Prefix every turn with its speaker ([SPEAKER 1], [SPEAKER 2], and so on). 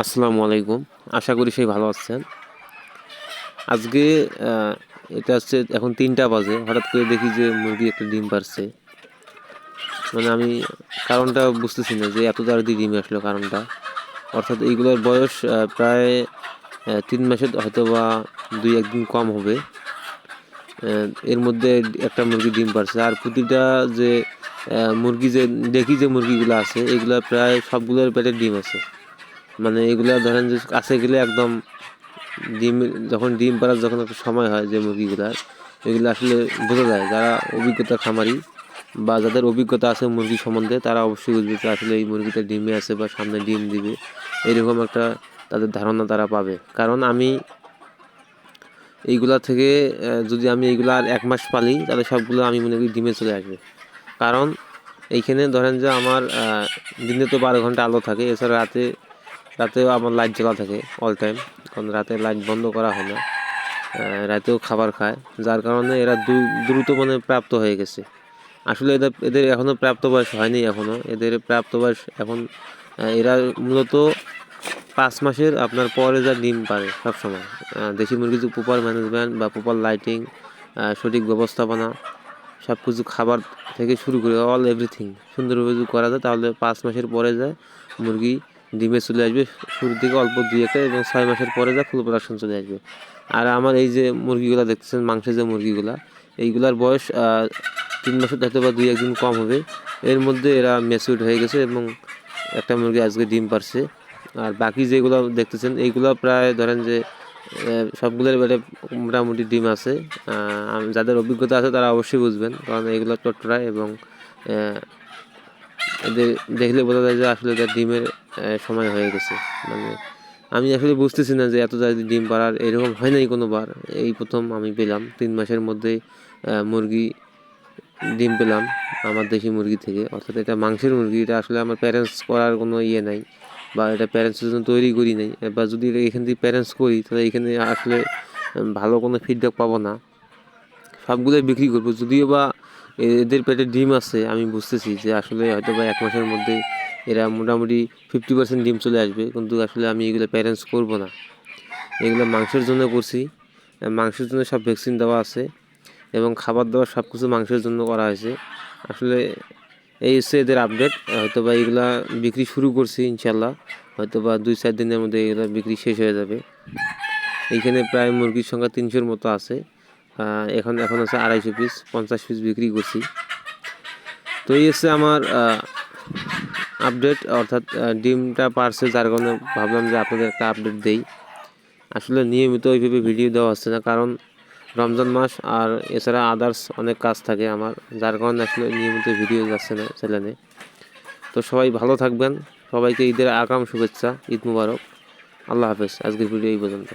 [SPEAKER 1] আসসালামু আলাইকুম। আশা করি সেই ভালো আছেন। আজকে এটা হচ্ছে এখন তিনটা বাজে। হঠাৎ করে দেখি যে মুরগি একটা ডিম পারছে। মানে আমি কারণটা বুঝতেছি না যে এত তাড়াতাড়ি ডিম আসলো কারণটা। অর্থাৎ এইগুলোর বয়স প্রায় তিন মাসের হয়তো বা দুই একদিন কম হবে। এর মধ্যে একটা মুরগি ডিম পারছে। আর প্রতিটা যে মুরগি যে, দেখি যে মুরগিগুলো আছে, এগুলা প্রায় সবগুলোর পেটে ডিম আছে। মানে এগুলা ধরেন যে কাছে গেলে একদম ডিম, যখন ডিম পাড়ার যখন একটা সময় হয় যে মুরগিগুলার এগুলো আসলে বোঝা যায় যারা অভিজ্ঞতা খামারি বা যাদের অভিজ্ঞতা আছে মুরগি সম্বন্ধে, তারা অবশ্যই বুঝবে যে আসলে এই মুরগিটা ডিমে আছে বা সামনে ডিম দিবে। এরকম একটা তাদের ধারণা তারা পাবে। কারণ আমি এইগুলা থেকে যদি আমি এইগুলো আর এক মাস পালি, তাহলে সবগুলো আমি মনে করি ডিমে চলে আসবে। কারণ এইখানে ধরেন যে আমার দিনে তো বারো ঘণ্টা আলো থাকে, এছাড়া রাতে রাতেও আমার লাইট জ্বালা থাকে অল টাইম কারণ রাতে লাইট বন্ধ করা হয় না। রাতেও খাবার খায়। যার কারণে এরা দ্রু- দ্রুত মানে প্রাপ্ত হয়ে গেছে। আসলে এদের এদের এখনও প্রাপ্ত বয়স হয়নি এখনও এদের প্রাপ্ত বয়স এখন এরা মূলত পাঁচ মাসের আপনার পরে যা ডিম পারে সবসময়। দেশি মুরগির প্রপার ম্যানেজমেন্ট বা প্রপার লাইটিং সঠিক ব্যবস্থাপনা সব কিছু খাবার থেকে শুরু করে অল এভরিথিং সুন্দরভাবে যদি করা যায়, তাহলে পাঁচ মাসের পরে যায় মুরগি ডিমে চলে আসবে। শুরুর দিকে অল্প দুই একটা এবং ছয় মাসের পরে যা ফুল প্রোডাকশন চলে আসবে। আর আমার এই যে মুরগিগুলো দেখতেছেন, মাংসের যে মুরগিগুলা, এইগুলার বয়স তিন মাসের হয়তো বা দুই একদিন কম হবে। এর মধ্যে এরা ম্যাচিউড হয়ে গেছে এবং একটা মুরগি আজকে ডিম পারছে। আর বাকি যেগুলো দেখতেছেন, এইগুলো প্রায় ধরেন যে সবগুলোর বেড়ে মোটামুটি ডিম আছে। যাদের অভিজ্ঞতা আছে তারা অবশ্যই বুঝবেন, কারণ এগুলো টটরা এবং দেখলে বোঝা যায় যে আসলে এদের ডিমের সময় হয়ে গেছে। মানে আমি আসলে বুঝতেছি না যে এত তাড়াতাড়ি ডিম পাড়ার এরকম হয় নাই কোনোবার। এই প্রথম আমি পেলাম, তিন মাসের মধ্যে মুরগি ডিম পেলাম আমার দেশি মুরগি থেকে। অর্থাৎ এটা মাংসের মুরগি, এটা আসলে আমার প্যারেন্টস করার কোনো ইয়ে নাই বা এটা প্যারেন্টসের জন্য তৈরি করি নাই। বা যদি এটা এখান থেকে প্যারেন্টস করি, তাহলে এখানে আসলে ভালো কোনো ফিডব্যাক পাবো না। সবগুলোই বিক্রি করব, যদিও বা এদের পেটে ডিম আছে, আমি বুঝতেছি যে আসলে হয়তো বা এক মাসের মধ্যে এরা মোটামুটি ফিফটি পার্সেন্ট ডিম চলে আসবে, কিন্তু আসলে আমি এগুলো প্যারেন্টস করব না। এগুলো মাংসের জন্য করছি মাংসের জন্য সব ভ্যাকসিন দেওয়া আছে এবং খাবার দাবার সব কিছু মাংসের জন্য করা হয়েছে। আসলে এই হচ্ছে এদের আপডেট হয়তো বা এগুলা বিক্রি শুরু করছি ইনশাল্লাহ হয়তো বা দুই চার দিনের মধ্যে এগুলো বিক্রি শেষ হয়ে যাবে। এইখানে প্রায় মুরগির সংখ্যা তিনশোর মতো আছে। এখন এখন আছে আড়াইশো পিস পঞ্চাশ পিস বিক্রি করছি। তো এই হচ্ছে আমার আপডেট অর্থাৎ ডিমটা পারছে যার কারণে ভাবলাম যে আপনাদের একটা আপডেট দেই। আসলে নিয়মিত ওইভাবে ভিডিও দেওয়া হচ্ছে না, কারণ রমজান মাস আর এছাড়া আদার্স অনেক কাজ থাকে আমার, যার কারণে আসলে নিয়মিত ভিডিও যাচ্ছে না চ্যানেলে তো সবাই ভালো থাকবেন, সবাইকে ঈদের আগাম শুভেচ্ছা, ঈদ মুবারক। আল্লাহ হাফেজ, আজকের ভিডিও এই পর্যন্ত।